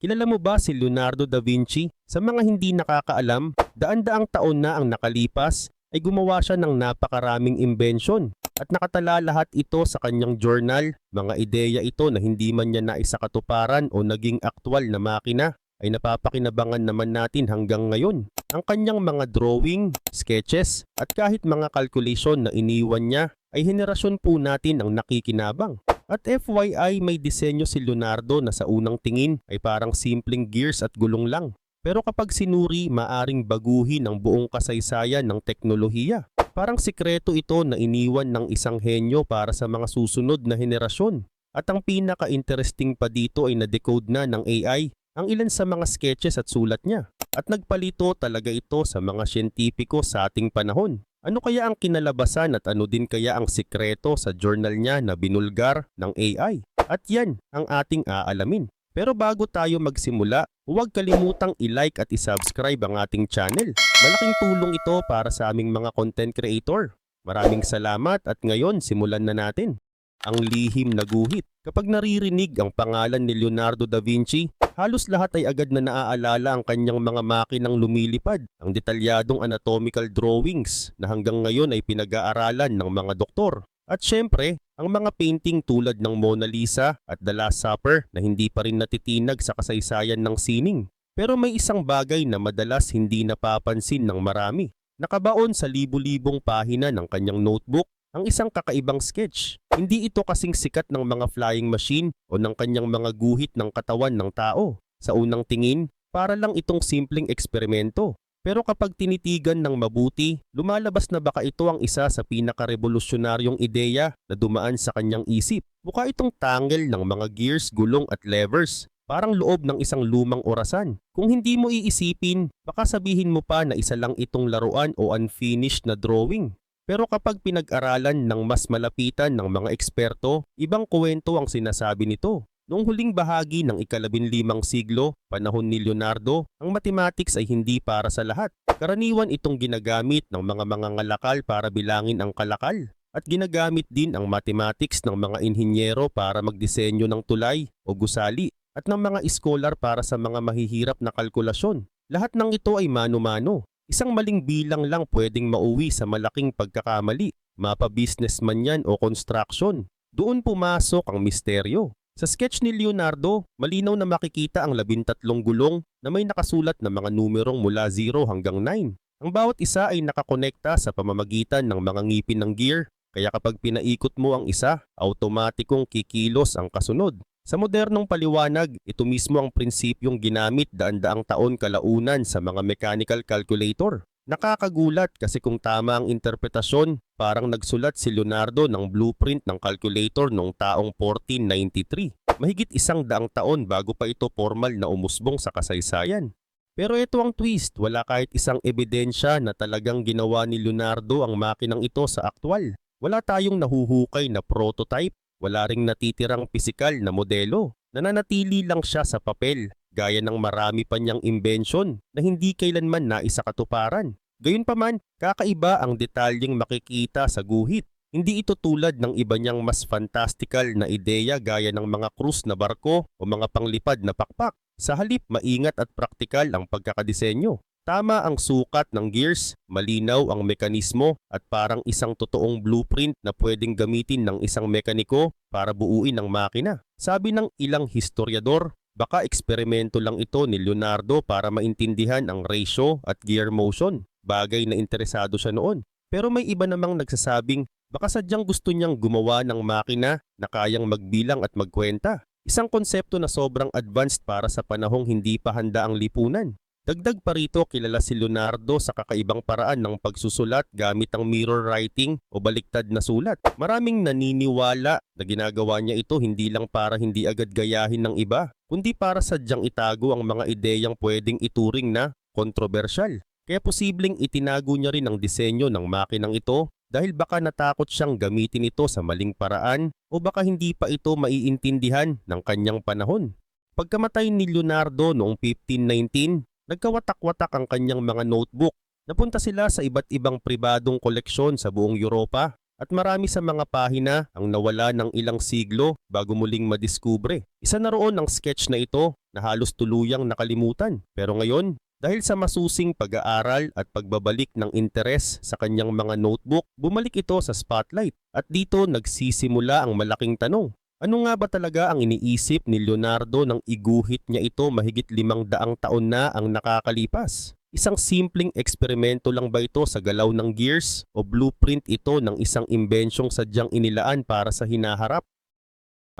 Kilala mo ba si Leonardo da Vinci? Sa mga hindi nakakaalam, daan-daang taon na ang nakalipas ay gumawa siya ng napakaraming imbensyon at nakatala lahat ito sa kanyang journal. Mga ideya ito na hindi man niya naisakatuparan o naging aktwal na makina ay napapakinabangan naman natin hanggang ngayon. Ang kanyang mga drawing, sketches at kahit mga calculation na iniwan niya ay henerasyon po natin ang nakikinabang. At FYI may disenyo si Leonardo na sa unang tingin ay parang simpleng gears at gulong lang. Pero kapag sinuri, maaring baguhin ang buong kasaysayan ng teknolohiya. Parang sikreto ito na iniwan ng isang henyo para sa mga susunod na henerasyon. At ang pinaka-interesting pa dito ay na-decode na ng AI ang ilan sa mga sketches at sulat niya. At nagpalito talaga ito sa mga siyentipiko sa ating panahon. Ano kaya ang kinalabasan at ano din kaya ang sikreto sa journal niya na binulgar ng AI? At yan ang ating aalamin. Pero bago tayo magsimula, huwag kalimutang i-like at i-subscribe ang ating channel. Malaking tulong ito para sa aming mga content creator. Maraming salamat at ngayon simulan na natin. Ang lihim na guhit. Kapag naririnig ang pangalan ni Leonardo da Vinci, halos lahat ay agad na naaalala ang kanyang mga makinang lumilipad, ang detalyadong anatomical drawings na hanggang ngayon ay pinag-aaralan ng mga doktor. At syempre, ang mga painting tulad ng Mona Lisa at The Last Supper na hindi pa rin natitinag sa kasaysayan ng sining. Pero may isang bagay na madalas hindi napapansin ng marami. Nakabaon sa libu-libong pahina ng kanyang notebook ang isang kakaibang sketch. Hindi ito kasing sikat ng mga flying machine o ng kanyang mga guhit ng katawan ng tao. Sa unang tingin, para lang itong simpleng eksperimento. Pero kapag tinitigan ng mabuti, lumalabas na baka ito ang isa sa pinakarevolusyonaryong ideya na dumaan sa kanyang isip. Mukha itong tangle ng mga gears, gulong at levers. Parang loob ng isang lumang orasan. Kung hindi mo iisipin, baka sabihin mo pa na isa lang itong laruan o unfinished na drawing. Pero kapag pinag-aralan ng mas malapitan ng mga eksperto, ibang kwento ang sinasabi nito. Noong huling bahagi ng ikalabinlimang siglo, panahon ni Leonardo, ang mathematics ay hindi para sa lahat. Karaniwan itong ginagamit ng mga mangangalakal para bilangin ang kalakal. At ginagamit din ang mathematics ng mga inhinyero para magdisenyo ng tulay o gusali at ng mga scholar para sa mga mahihirap na kalkulasyon. Lahat ng ito ay mano-mano. Isang maling bilang lang pwedeng mauwi sa malaking pagkakamali. Mapa-business man yan o construction. Doon pumasok ang misteryo. Sa sketch ni Leonardo, malinaw na makikita ang labintatlong gulong na may nakasulat na mga numerong mula 0 hanggang 9. Ang bawat isa ay nakakonekta sa pamamagitan ng mga ngipin ng gear, kaya kapag pinaikot mo ang isa, automatikong kikilos ang kasunod. Sa modernong paliwanag, ito mismo ang prinsipyong ginamit daan-daang taon kalaunan sa mga mechanical calculator. Nakakagulat kasi kung tama ang interpretasyon, parang nagsulat si Leonardo ng blueprint ng calculator noong taong 1493. Mahigit isang daang taon bago pa ito formal na umusbong sa kasaysayan. Pero ito ang twist, wala kahit isang ebidensya na talagang ginawa ni Leonardo ang makinang ito sa aktwal. Wala tayong nahuhukay na prototype, wala ring natitirang pisikal na modelo. Nananatili lang siya sa papel, gaya ng marami pa niyang imbensyon na hindi kailanman naisakatuparan. Gayunpaman, kakaiba ang detalyeng makikita sa guhit. Hindi ito tulad ng iba niyang mas fantastical na ideya gaya ng mga krus na barko o mga panglipad na pakpak. Sa halip, maingat at praktikal ang pagkakadisenyo. Tama ang sukat ng gears, malinaw ang mekanismo at parang isang totoong blueprint na pwedeng gamitin ng isang mekaniko para buuin ang makina. Sabi ng ilang historiador, baka eksperimento lang ito ni Leonardo para maintindihan ang ratio at gear motion bagay na interesado siya noon. Pero may iba namang nagsasabing baka sadyang gusto niyang gumawa ng makina na kayang magbilang at magkwenta. Isang konsepto na sobrang advanced para sa panahong hindi pa handa ang lipunan. Dagdag pa rito kilala si Leonardo sa kakaibang paraan ng pagsusulat gamit ang mirror writing o baliktad na sulat. Maraming naniniwala na ginagawa niya ito hindi lang para hindi agad gayahin ng iba, kundi para sadyang itago ang mga ideyang pwedeng ituring na kontrobersyal. Kaya posibleng itinago niya rin ang disenyo ng makinang ito dahil baka natakot siyang gamitin ito sa maling paraan o baka hindi pa ito maiintindihan ng kanyang panahon. Pagkamatay ni Leonardo noong 1519, nagkawatak-watak ang kanyang mga notebook. Napunta sila sa iba't ibang pribadong koleksyon sa buong Europa at marami sa mga pahina ang nawala ng ilang siglo bago muling madiskubre. Isa na roon ang sketch na ito na halos tuluyang nakalimutan. Pero ngayon, dahil sa masusing pag-aaral at pagbabalik ng interes sa kanyang mga notebook, bumalik ito sa spotlight. At dito nagsisimula ang malaking tanong. Ano nga ba talaga ang iniisip ni Leonardo nang iguhit niya ito mahigit limang daang taon na ang nakakalipas? Isang simpleng eksperimento lang ba ito sa galaw ng gears o blueprint ito ng isang imbensyong sadyang inilaan para sa hinaharap?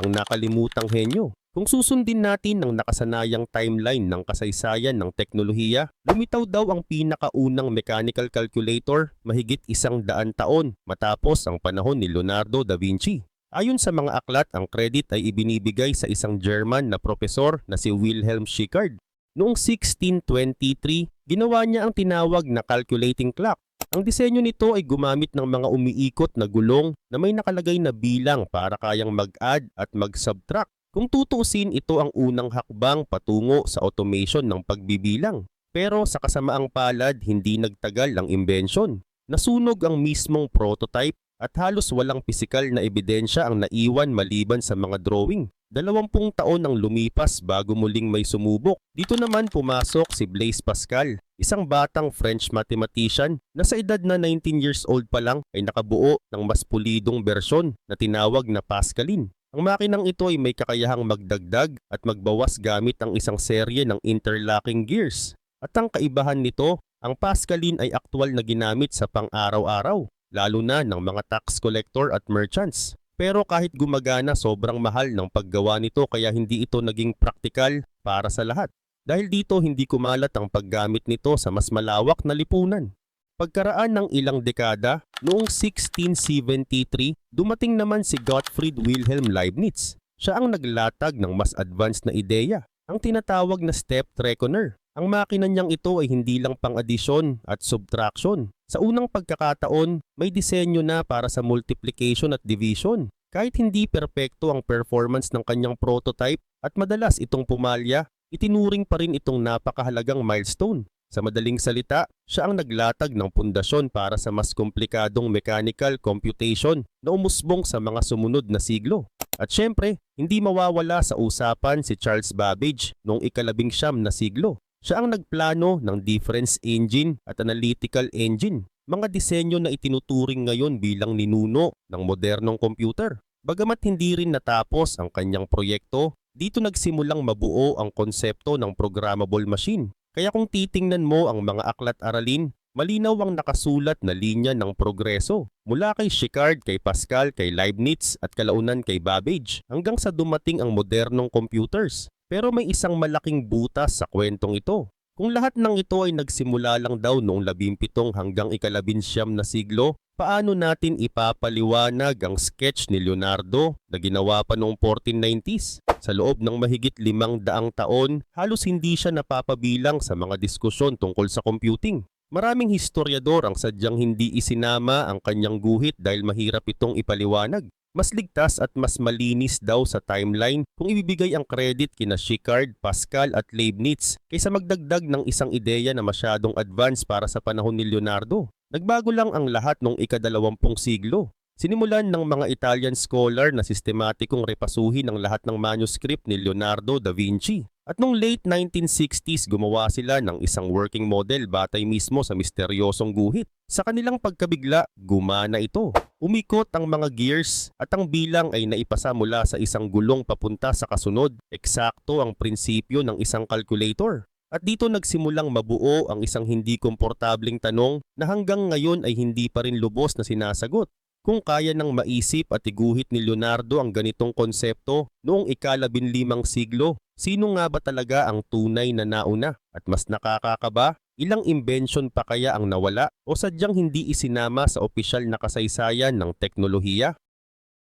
Ang nakalimutang henyo. Kung susundin natin ng nakasanayang timeline ng kasaysayan ng teknolohiya, lumitaw daw ang pinakaunang mechanical calculator mahigit isang daan taon matapos ang panahon ni Leonardo da Vinci. Ayon sa mga aklat, ang credit ay ibinibigay sa isang German na propesor na si Wilhelm Schickard. Noong 1623, ginawa niya ang tinawag na calculating clock. Ang disenyo nito ay gumamit ng mga umiikot na gulong na may nakalagay na bilang para kayang mag-add at mag-subtract. Kung tutusin, ito ang unang hakbang patungo sa automation ng pagbibilang. Pero sa kasamaang palad, hindi nagtagal ang imbensyon. Nasunog ang mismong prototype at halos walang pisikal na ebidensya ang naiwan maliban sa mga drawing. Dalawampung taon ang lumipas bago muling may sumubok. Dito naman pumasok si Blaise Pascal, isang batang French mathematician na sa edad na 19 years old pa lang ay nakabuo ng mas pulidong bersyon na tinawag na Pascaline. Ang makinang ito ay may kakayahang magdagdag at magbawas gamit ang isang serye ng interlocking gears. At ang kaibahan nito, ang Pascaline ay aktwal na ginamit sa pang-araw-araw, lalo na ng mga tax collector at merchants. Pero kahit gumagana, sobrang mahal ng paggawa nito kaya hindi ito naging praktikal para sa lahat. Dahil dito hindi kumalat ang paggamit nito sa mas malawak na lipunan. Pagkaraan ng ilang dekada, noong 1673, dumating naman si Gottfried Wilhelm Leibniz. Siya ang naglatag ng mas advanced na ideya, ang tinatawag na step reckoner. Ang makina niyang ito ay hindi lang pang-adisyon at subtraction. Sa unang pagkakataon, may disenyo na para sa multiplication at division. Kahit hindi perpekto ang performance ng kanyang prototype at madalas itong pumalya, itinuring pa rin itong napakahalagang milestone. Sa madaling salita, siya ang naglatag ng pundasyon para sa mas komplikadong mechanical computation na umusbong sa mga sumunod na siglo. At syempre, hindi mawawala sa usapan si Charles Babbage noong ikalabing siyam na siglo. Siya ang nagplano ng difference engine at analytical engine, mga disenyo na itinuturing ngayon bilang ninuno ng modernong computer. Bagamat hindi rin natapos ang kanyang proyekto, dito nagsimulang mabuo ang konsepto ng programmable machine kaya kung titingnan mo ang mga aklat aralin, malinaw ang nakasulat na linya ng progreso mula kay Shikard, kay Pascal, kay Leibniz at kalaunan kay Babbage hanggang sa dumating ang modernong computers. Pero may isang malaking butas sa kwentong ito. Kung lahat ng ito ay nagsimula lang daw noong 17 hanggang ikalabinsyam na siglo, paano natin ipapaliwanag ang sketch ni Leonardo na ginawa pa noong 1490s? Sa loob ng mahigit limang daang taon, halos hindi siya napapabilang sa mga diskusyon tungkol sa computing. Maraming historiador ang sadyang hindi isinama ang kanyang guhit dahil mahirap itong ipaliwanag. Mas ligtas at mas malinis daw sa timeline kung ibibigay ang credit kina Shikard, Pascal at Leibniz kaysa magdagdag ng isang ideya na masyadong advance para sa panahon ni Leonardo. Nagbago lang ang lahat noong ikadalawampung siglo. Sinimulan ng mga Italian scholar na sistematikong repasuhin ang lahat ng manuscript ni Leonardo da Vinci. At noong late 1960s gumawa sila ng isang working model batay mismo sa misteryosong guhit. Sa kanilang pagkabigla, gumana ito. Umikot ang mga gears at ang bilang ay naipasa mula sa isang gulong papunta sa kasunod. Eksakto ang prinsipyo ng isang calculator. At dito nagsimulang mabuo ang isang hindi komportabling tanong na hanggang ngayon ay hindi pa rin lubos na sinasagot. Kung kaya nang maisip at iguhit ni Leonardo ang ganitong konsepto noong ikalabinlimang siglo, sino nga ba talaga ang tunay na nauna? At mas nakakakaba, ilang invention pa kaya ang nawala o sadyang hindi isinama sa opisyal na kasaysayan ng teknolohiya?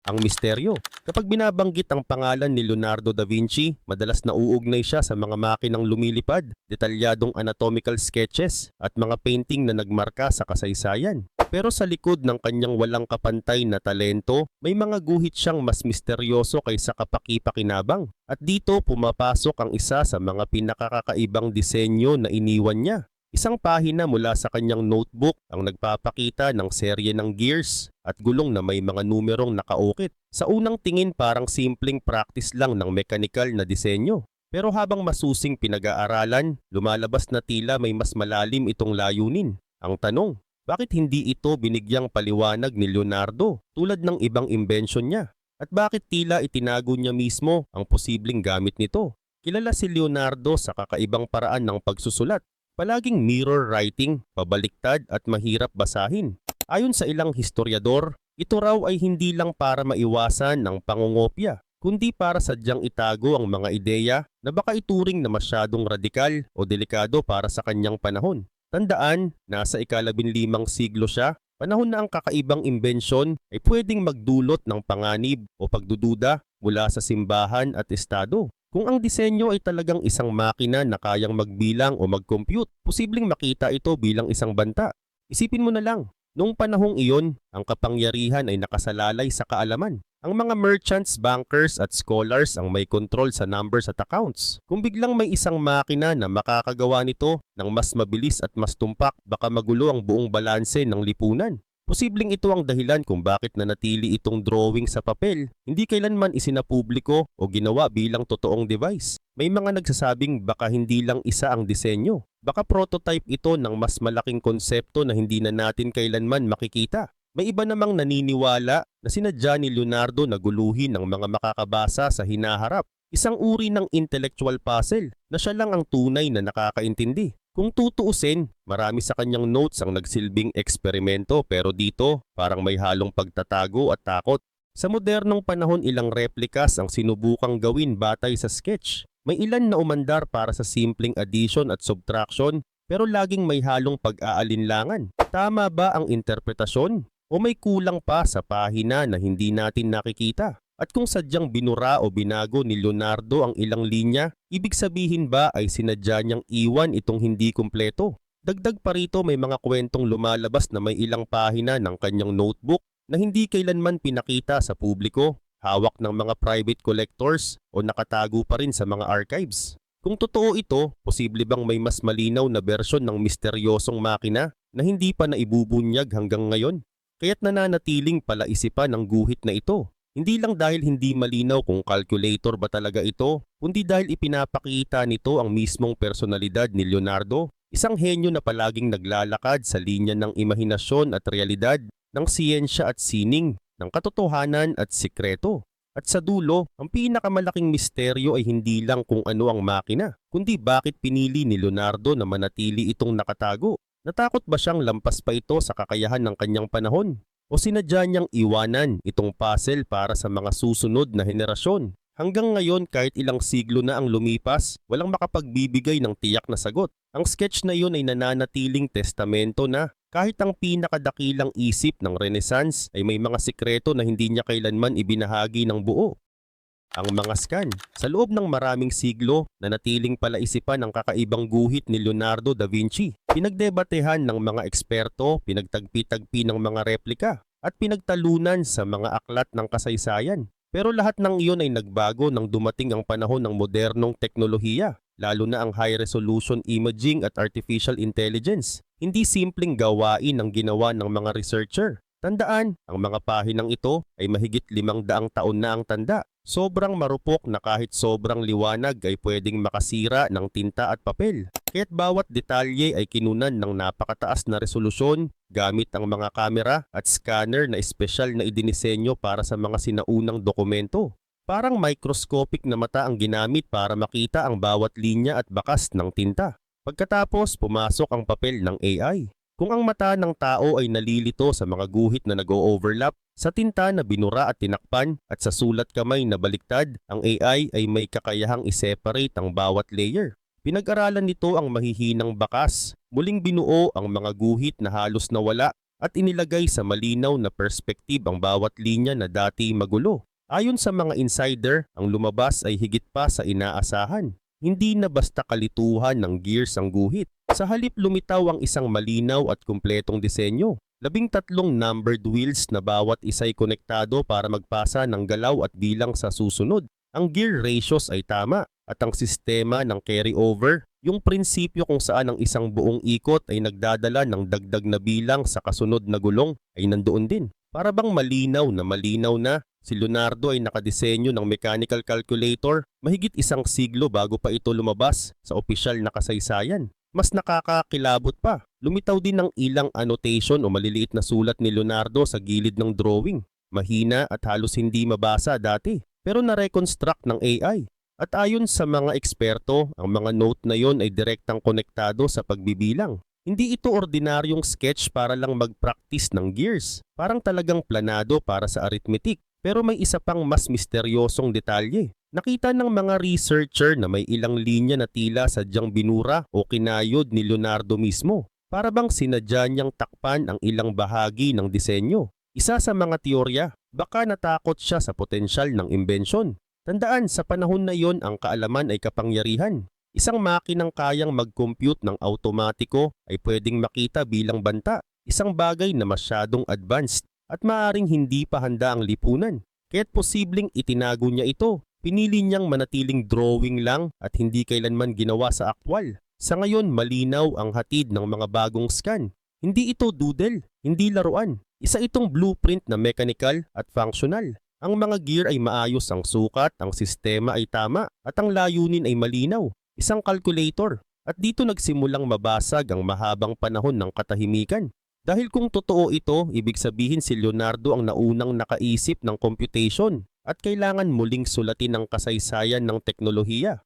Ang misteryo. Kapag binabanggit ang pangalan ni Leonardo da Vinci, madalas nauugnay siya sa mga makinang lumilipad, detalyadong anatomical sketches at mga painting na nagmarka sa kasaysayan. Pero sa likod ng kanyang walang kapantay na talento, may mga guhit siyang mas misteryoso kaysa kapaki-pakinabang. At dito pumapasok ang isa sa mga pinakakakaibang disenyo na iniwan niya. Isang pahina mula sa kanyang notebook ang nagpapakita ng serye ng gears at gulong na may mga numerong nakaukit. Sa unang tingin parang simpleng practice lang ng mechanical na disenyo. Pero habang masusing pinag-aaralan, lumalabas na tila may mas malalim itong layunin. Ang tanong, bakit hindi ito binigyang paliwanag ni Leonardo tulad ng ibang invention niya? At bakit tila itinago niya mismo ang posibleng gamit nito? Kilala si Leonardo sa kakaibang paraan ng pagsusulat. Palaging mirror writing, pabaliktad at mahirap basahin. Ayon sa ilang historiador, ito raw ay hindi lang para maiwasan ng pangungopya, kundi para sadyang itago ang mga ideya na baka ituring na masyadong radikal o delikado para sa kanyang panahon. Tandaan, nasa ikalabinlimang siglo siya, panahon na ang kakaibang imbensyon ay pwedeng magdulot ng panganib o pagdududa mula sa simbahan at estado. Kung ang disenyo ay talagang isang makina na kayang magbilang o mag-compute, posibleng makita ito bilang isang banta. Isipin mo na lang, noong panahong iyon, ang kapangyarihan ay nakasalalay sa kaalaman. Ang mga merchants, bankers at scholars ang may control sa numbers at accounts. Kung biglang may isang makina na makakagawa nito ng mas mabilis at mas tumpak, baka magulo ang buong balanse ng lipunan. Posibleng ito ang dahilan kung bakit nanatili itong drawing sa papel, hindi kailanman isinapubliko o ginawa bilang totoong device. May mga nagsasabing baka hindi lang isa ang disenyo. Baka prototype ito ng mas malaking konsepto na hindi na natin kailanman makikita. May iba namang naniniwala na sinadya ni Leonardo na guluhin ng mga makakabasa sa hinaharap. Isang uri ng intellectual puzzle na siya lang ang tunay na nakakaintindi. Kung tutuusin, marami sa kanyang notes ang nagsilbing eksperimento pero dito parang may halong pagtatago at takot. Sa modernong panahon ilang replikas ang sinubukang gawin batay sa sketch. May ilan na umandar para sa simpleng addition at subtraction pero laging may halong pag-aalinlangan. Tama ba ang interpretasyon? O may kulang pa sa pahina na hindi natin nakikita? At kung sadyang binura o binago ni Leonardo ang ilang linya, ibig sabihin ba ay sinadya niyang iwan itong hindi kumpleto? Dagdag pa rito may mga kwentong lumalabas na may ilang pahina ng kanyang notebook na hindi kailanman pinakita sa publiko, hawak ng mga private collectors o nakatago pa rin sa mga archives. Kung totoo ito, posible bang may mas malinaw na bersyon ng misteryosong makina na hindi pa naibubunyag hanggang ngayon? Kaya't nananatiling palaisipan ng guhit na ito. Hindi lang dahil hindi malinaw kung calculator ba talaga ito, kundi dahil ipinapakita nito ang mismong personalidad ni Leonardo, isang henyo na palaging naglalakad sa linya ng imahinasyon at realidad, ng siyensya at sining, ng katotohanan at sikreto. At sa dulo, ang pinakamalaking misteryo ay hindi lang kung ano ang makina, kundi bakit pinili ni Leonardo na manatili itong nakatago. Natakot ba siyang lampas pa ito sa kakayahan ng kanyang panahon? O sinadya niyang iwanan itong puzzle para sa mga susunod na henerasyon. Hanggang ngayon kahit ilang siglo na ang lumipas, walang makapagbibigay ng tiyak na sagot. Ang sketch na yun ay nananatiling testamento na kahit ang pinakadakilang isip ng Renaissance ay may mga sikreto na hindi niya kailanman ibinahagi ng buo. Ang mga scan. Sa loob ng maraming siglo, nanatiling palaisipan ang kakaibang guhit ni Leonardo da Vinci. Pinagdebatehan ng mga eksperto, pinagtagpi-tagpi ng mga replika, at pinagtalunan sa mga aklat ng kasaysayan. Pero lahat ng iyon ay nagbago nang dumating ang panahon ng modernong teknolohiya, lalo na ang high-resolution imaging at artificial intelligence. Hindi simpleng gawain ang ginawa ng mga researcher. Tandaan, ang mga pahinang ito ay mahigit limang daang taon na ang tanda. Sobrang marupok na kahit sobrang liwanag ay pwedeng makasira ng tinta at papel. Kaya't bawat detalye ay kinunan ng napakataas na resolusyon gamit ang mga kamera at scanner na espesyal na idinisenyo para sa mga sinaunang dokumento. Parang microscopic na mata ang ginamit para makita ang bawat linya at bakas ng tinta. Pagkatapos, pumasok ang papel ng AI. Kung ang mata ng tao ay nalilito sa mga guhit na nag-o-overlap, sa tinta na binura at tinakpan at sa sulat kamay na baliktad, ang AI ay may kakayahang i-separate ang bawat layer. Pinag-aralan nito ang mahihinang bakas, muling binuo ang mga guhit na halos nawala at inilagay sa malinaw na perspektib ang bawat linya na dati magulo. Ayon sa mga insider, ang lumabas ay higit pa sa inaasahan. Hindi na basta kalituhan ng gears ang guhit. Sa halip lumitaw ang isang malinaw at kumpletong disenyo. Labing tatlong numbered wheels na bawat isa'y konektado para magpasa ng galaw at bilang sa susunod. Ang gear ratios ay tama at ang sistema ng carryover Yung prinsipyo kung saan ang isang buong ikot ay nagdadala ng dagdag na bilang sa kasunod na gulong ay nandoon din. Para bang malinaw na malinaw na si Leonardo ay nakadisenyo ng mechanical calculator mahigit isang siglo bago pa ito lumabas sa opisyal na kasaysayan. Mas nakakakilabot pa, lumitaw din ng ilang annotation o maliliit na sulat ni Leonardo sa gilid ng drawing. Mahina at halos hindi mabasa dati, pero na-reconstruct ng AI. At ayon sa mga eksperto, ang mga note na yon ay direktang konektado sa pagbibilang. Hindi ito ordinaryong sketch para lang mag-practice ng gears. Parang talagang planado para sa arithmetic. Pero may isa pang mas misteryosong detalye. Nakita ng mga researcher na may ilang linya na tila sadyang binura o kinayod ni Leonardo mismo. Para bang sinadya niyang takpan ang ilang bahagi ng disenyo. Isa sa mga teorya, baka natakot siya sa potensyal ng imbensyon. Tandaan, sa panahon na iyon ang kaalaman ay kapangyarihan. Isang makinang kayang mag-compute ng automatiko ay pwedeng makita bilang banta, isang bagay na masyadong advanced at maaring hindi pa handa ang lipunan. Kaya't posibleng itinago niya ito. Pinili niyang manatiling drawing lang at hindi kailanman ginawa sa aktwal. Sa ngayon, malinaw ang hatid ng mga bagong scan. Hindi ito doodle, hindi laruan. Isa itong blueprint na mechanical at functional. Ang mga gear ay maayos ang sukat, ang sistema ay tama, at ang layunin ay malinaw isang calculator at dito nagsimulang mabasag ang mahabang panahon ng katahimikan. Dahil kung totoo ito, ibig sabihin si Leonardo ang naunang nakaisip ng computation at kailangan muling sulatin ang kasaysayan ng teknolohiya.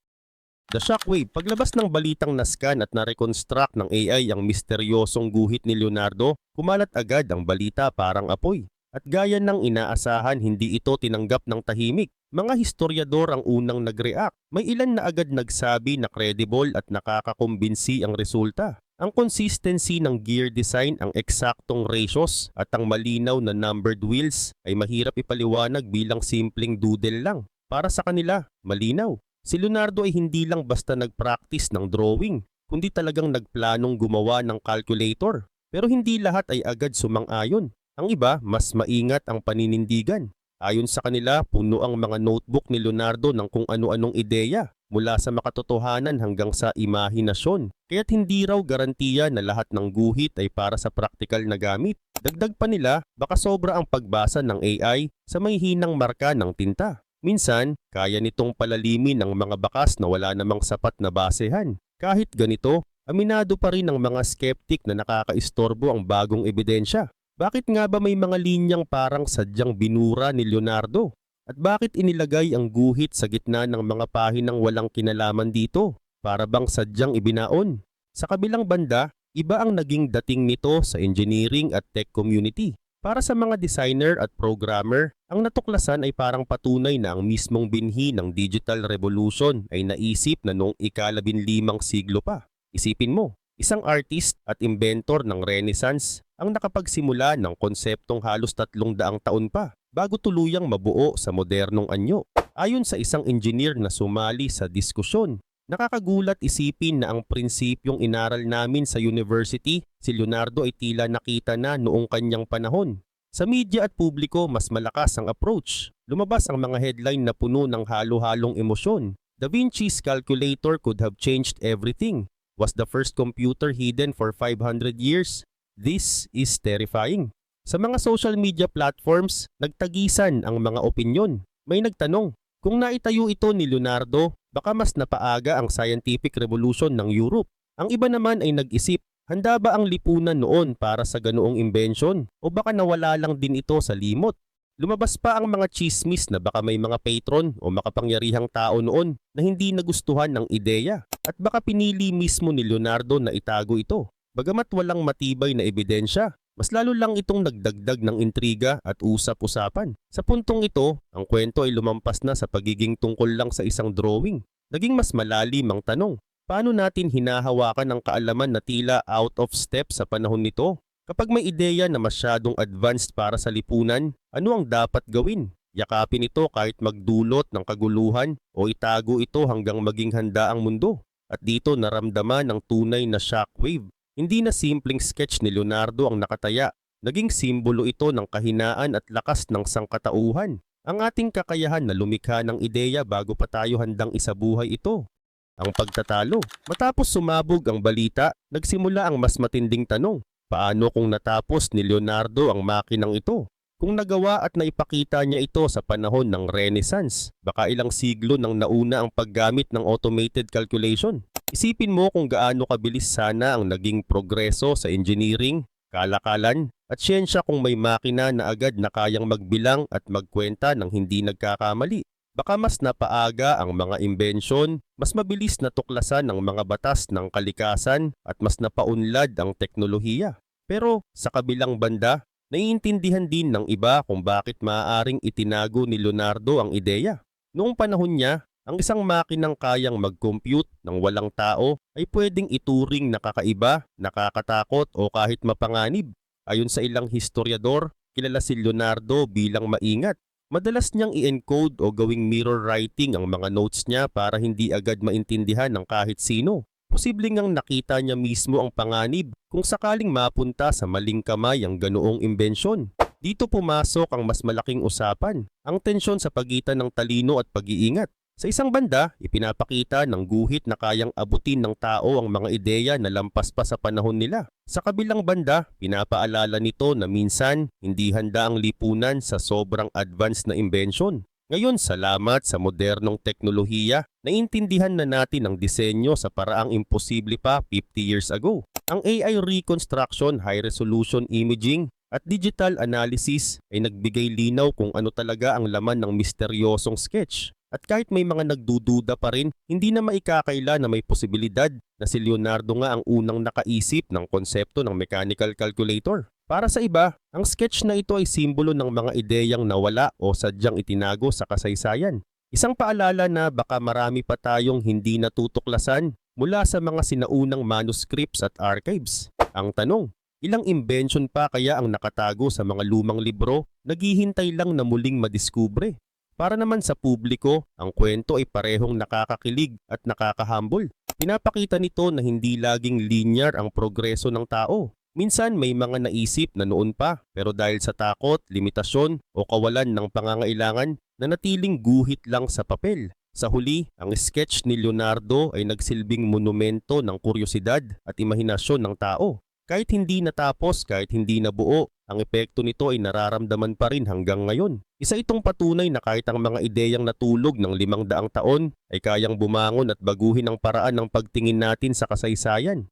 The Shockwave, paglabas ng balitang nascan at na-reconstruct ng AI ang misteryosong guhit ni Leonardo, kumalat agad ang balita parang apoy. At gaya ng inaasahan, hindi ito tinanggap ng tahimik. Mga historiador ang unang nag-react. May ilan na agad nagsabi na credible at nakakakumbinsi ang resulta. Ang consistency ng gear design, ang eksaktong ratios at ang malinaw na numbered wheels ay mahirap ipaliwanag bilang simpleng doodle lang. Para sa kanila, malinaw. Si Leonardo ay hindi lang basta nag-practice ng drawing, kundi talagang nagplanong gumawa ng calculator. Pero hindi lahat ay agad sumang-ayon. Ang iba, mas maingat ang paninindigan. Ayon sa kanila, puno ang mga notebook ni Leonardo ng kung ano-anong ideya mula sa makatotohanan hanggang sa imahinasyon. Kaya't hindi raw garantiya na lahat ng guhit ay para sa praktikal na gamit. Dagdag pa nila, baka sobra ang pagbasa ng AI sa may hinang marka ng tinta. Minsan, kaya nitong palalimin ang mga bakas na wala namang sapat na basehan. Kahit ganito, aminado pa rin ang mga skeptic na nakakaistorbo ang bagong ebidensya. Bakit nga ba may mga linyang parang sadyang binura ni Leonardo? At bakit inilagay ang guhit sa gitna ng mga pahinang walang kinalaman dito? Para bang sadyang ibinaon? Sa kabilang banda, iba ang naging dating nito sa engineering at tech community. Para sa mga designer at programmer, ang natuklasan ay parang patunay na ang mismong binhi ng digital revolution ay naisip na noong ikalabinlimang siglo pa. Isipin mo, isang artist at inventor ng Renaissance ang nakapagsimula ng konseptong halos tatlong daang taon pa bago tuluyang mabuo sa modernong anyo. Ayon sa isang engineer na sumali sa diskusyon, nakakagulat isipin na ang prinsipyong inaral namin sa university, si Leonardo ay tila nakita na noong kanyang panahon. Sa media at publiko, mas malakas ang approach. Lumabas ang mga headline na puno ng halo-halong emosyon. Da Vinci's calculator could have changed everything. Was the first computer hidden for 500 years? This is terrifying. Sa mga social media platforms, nagtagisan ang mga opinyon. May nagtanong, kung naitayo ito ni Leonardo, baka mas napaaga ang scientific revolution ng Europe. Ang iba naman ay nag-isip, handa ba ang lipunan noon para sa ganoong invention o baka nawala lang din ito sa limot? Lumabas pa ang mga chismis na baka may mga patron o makapangyarihang tao noon na hindi nagustuhan ng ideya at baka pinili mismo ni Leonardo na itago ito. Bagamat walang matibay na ebidensya, mas lalo lang itong nagdagdag ng intriga at usap-usapan. Sa puntong ito, ang kwento ay lumampas na sa pagiging tungkol lang sa isang drawing. Naging mas malalim ang tanong, paano natin hinahawakan ang kaalaman na tila out of step sa panahon nito? Kapag may ideya na masyadong advanced para sa lipunan, ano ang dapat gawin? Yakapin ito kahit magdulot ng kaguluhan o itago ito hanggang maging handa ang mundo. At dito naramdaman ang tunay na shockwave hindi na simpleng sketch ni Leonardo ang nakataya, naging simbolo ito ng kahinaan at lakas ng sangkatauhan. Ang ating kakayahan na lumikha ng ideya bago pa tayo handang isabuhay ito. ang pagtatalo. Matapos sumabog ang balita, nagsimula ang mas matinding tanong. Paano kung natapos ni Leonardo ang makinang ito? Kung nagawa at naipakita niya ito sa panahon ng Renaissance, baka ilang siglo nang nauna ang paggamit ng automated calculation. Isipin mo kung gaano kabilis sana ang naging progreso sa engineering, kalakalan, at siyensya kung may makina na agad na kayang magbilang at magkwenta ng hindi nagkakamali. Baka mas napaaga ang mga imbensyon, mas mabilis na tuklasan ang mga batas ng kalikasan at mas napaunlad ang teknolohiya. Pero sa kabilang banda, naiintindihan din ng iba kung bakit maaaring itinago ni Leonardo ang ideya. Noong panahon niya, ang isang makinang kayang mag-compute ng walang tao ay pwedeng ituring na kakaiba, nakakatakot o kahit mapanganib. Ayon sa ilang historiador, kilala si Leonardo bilang maingat. Madalas niyang i-encode o gawing mirror writing ang mga notes niya para hindi agad maintindihan ng kahit sino. Posibleng ngang nakita niya mismo ang panganib kung sakaling mapunta sa maling kamay ang ganoong imbensyon. Dito pumasok ang mas malaking usapan, ang tensyon sa pagitan ng talino at pag-iingat. Sa isang banda, ipinapakita ng guhit na kayang abutin ng tao ang mga ideya na lampas pa sa panahon nila. Sa kabilang banda, pinapaalala nito na minsan hindi handa ang lipunan sa sobrang advanced na invention. Ngayon, salamat sa modernong teknolohiya, naiintindihan na natin ang disenyo sa paraang imposible pa 50 years ago. Ang AI reconstruction, high-resolution imaging, at digital analysis ay nagbigay linaw kung ano talaga ang laman ng misteryosong sketch. At kahit may mga nagdududa pa rin, hindi na maikakaila na may posibilidad na si Leonardo nga ang unang nakaisip ng konsepto ng mechanical calculator. Para sa iba, ang sketch na ito ay simbolo ng mga ideyang nawala o sadyang itinago sa kasaysayan. Isang paalala na baka marami pa tayong hindi natutuklasan mula sa mga sinaunang manuscripts at archives. Ang tanong, ilang invention pa kaya ang nakatago sa mga lumang libro naghihintay lang na muling madiskubre? Para naman sa publiko, ang kwento ay parehong nakakakilig at nakakahambol. Pinapakita nito na hindi laging linear ang progreso ng tao. Minsan may mga naisip na noon pa pero dahil sa takot, limitasyon o kawalan ng pangangailangan na natiling guhit lang sa papel. Sa huli, ang sketch ni Leonardo ay nagsilbing monumento ng kuryosidad at imahinasyon ng tao. Kahit hindi natapos, kahit hindi nabuo, ang epekto nito ay nararamdaman pa rin hanggang ngayon. Isa itong patunay na kahit ang mga ideyang natulog ng limang daang taon ay kayang bumangon at baguhin ang paraan ng pagtingin natin sa kasaysayan.